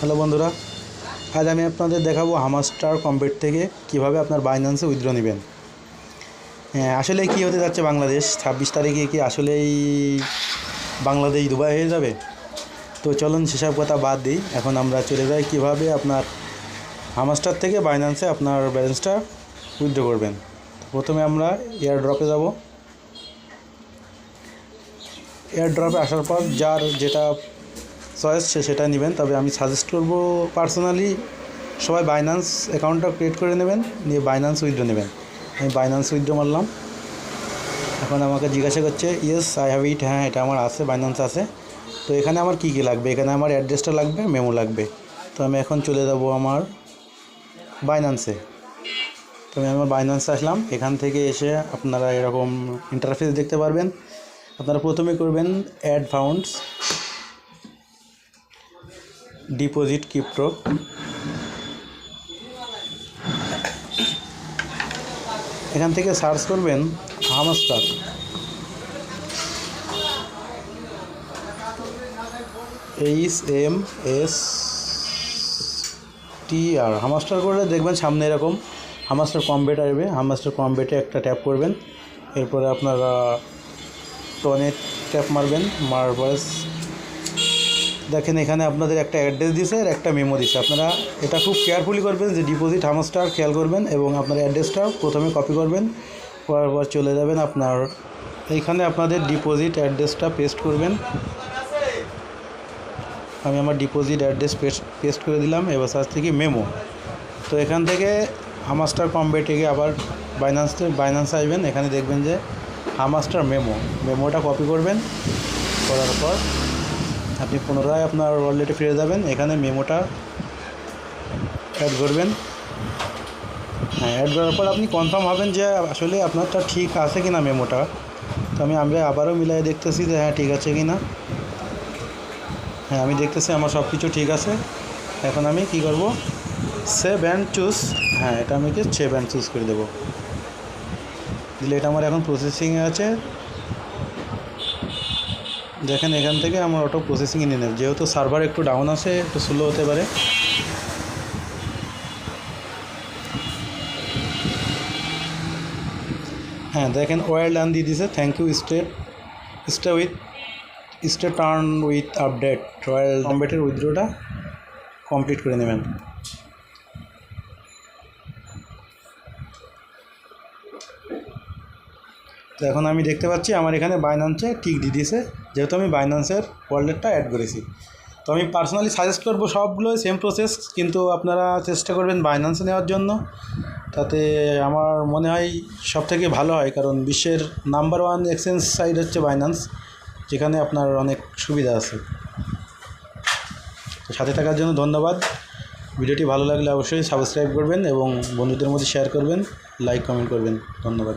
Hello বন্ধুরা, আজ আমি আপনাদের দেখাবো হামাস্টার কম্পিট থেকে কীভাবে আপনার বাইন্যান্সে উইথড্র নেবেন। হ্যাঁ আসলে কি হতে যাচ্ছে বাংলাদেশ? ছাব্বিশ তারিখে কি আসলেই বাংলাদেশ দুবাই হয়ে যাবে? তো চলুন সেসব কথা বাদ দিই। এখন আমরা চলে যাই কীভাবে আপনার হামাস্টার থেকে বাইন্যান্সে আপনার ব্যালেন্সটা উইথড্র করবেন। প্রথমে আমরা এয়ার ড্রপে যাব। এয়ার ড্রপে আসার পর যার যেটা চয়েস সে সেটা নেবেন। তবে আমি সাজেস্ট করব পার্সোনালি সবাই বাইন্যান্স অ্যাকাউন্টটা ক্রিয়েট করে নেবেন, নিয়ে বাইন্যান্স উইথড্র নেবেন। আমি বাইন্যান্স উইথড্র মারলাম। এখন আমাকে জিজ্ঞাসা করছে ইয়েস আই হ্যাভ ইট হ্যাঁ এটা আমার আছে বাইন্যান্স আছে। তো এখানে আমার কী কী লাগবে? এখানে আমার অ্যাড্রেসটা লাগবে মেমো লাগবে। তো আমি এখন চলে যাব আমার বাইন্যান্সে তো আমি আমার বাইন্যান্সে আসলাম। এখান থেকে এসে আপনারা এরকম ইন্টারফেস দেখতে পারবেন। আপনারা প্রথমে করবেন অ্যাড ফাউন্ডস ডিপোজিট ক্রিপ্টো এখান থেকে সার্চ করবেন Hamster. H M S T R. Hamster করলে দেখবেন সামনে এরকম হামাস্টার কম্বেট আসবে হামাস্টার কম্বেটে একটা ট্যাপ করবেন। এরপরে আপনারা টনে ট্যাপ মারবেন। মারার পরে দেখেন এখানে আপনাদের একটা অ্যাড্রেস দিছে আর একটা মেমো দিছে। আপনারা এটা খুব কেয়ারফুলি করবেন যে ডিপোজিট হামাসটা খেয়াল করবেন এবং আপনার অ্যাড্রেসটা প্রথমে কপি করবেন, করার পর চলে যাবেন আপনার, এইখানে আপনাদের ডিপোজিট অ্যাড্রেসটা পেস্ট করবেন। আমি আমার ডিপোজিট অ্যাড্রেস পেস্ট পেস্ট করে দিলাম, এবার সার্চ থেকে মেমো তো এখান থেকে হামাস্টার কমবে থেকে আবার বাইন্যান্সে বাইন্যান্সে আসবেন এখানে দেখবেন যে হামাস্টার মেমো মেমোটা কপি করবেন, করার পর আপনি পুনরায় আপনার ওয়ালেটে ফিরে যাবেন। এখানে মেমোটা অ্যাড করবেন। হ্যাঁ অ্যাড করার পর আপনি কনফার্ম হবেন যে আসলে আপনারটা ঠিক আছে কি না মেমোটা। তো আমি আমি আবারও মিলাই দেখতেছি যে হ্যাঁ ঠিক আছে কি না হ্যাঁ আমি দেখতেছি আমার সব কিছু ঠিক আছে। এখন আমি কি করব? সেভ অ্যান্ড চুজ হ্যাঁ এটা আমি কি সেভ অ্যান্ড চুজ করে দেবো। দিলে এটা আমার এখন প্রসেসিংয়ে আছে। দেখেন এখান থেকে আমার অটো প্রসেসিংয়ে নিয়ে নেব। যেহেতু সার্ভার একটু ডাউন আছে, একটু স্লো হতে পারে। হ্যাঁ দেখেন ওয়েল ডান দিয়ে দিছে। Thank you stay stay with stay turn with update royal কম্বেটের উইথড্রোটা কমপ্লিট করে নেবেন। তো এখন আমি দেখতে পাচ্ছি, আমার এখানে বাইন্যান্সে টিক দিয়ে দিয়েছে যেহেতু আমি বাইন্যান্সের ওয়ালেটটা অ্যাড করেছি। তো আমি পার্সোনালি সাজেস্ট করব সবগুলোই সেম প্রসেস কিন্তু আপনারা চেষ্টা করবেন বাইন্যান্সে নেওয়ার জন্য। তাতে আমার মনে হয় সব থেকে ভালো হয়, কারণ বিশ্বের নাম্বার ওয়ান এক্সচেঞ্জ সাইট হচ্ছে বাইন্যান্স যেখানে আপনার অনেক সুবিধা আছে। সাথে থাকার জন্য ধন্যবাদ। ভিডিওটি ভালো লাগলে অবশ্যই সাবস্ক্রাইব করবেন এবং বন্ধুদের মধ্যে শেয়ার করবেন লাইক কমেন্ট করবেন। ধন্যবাদ।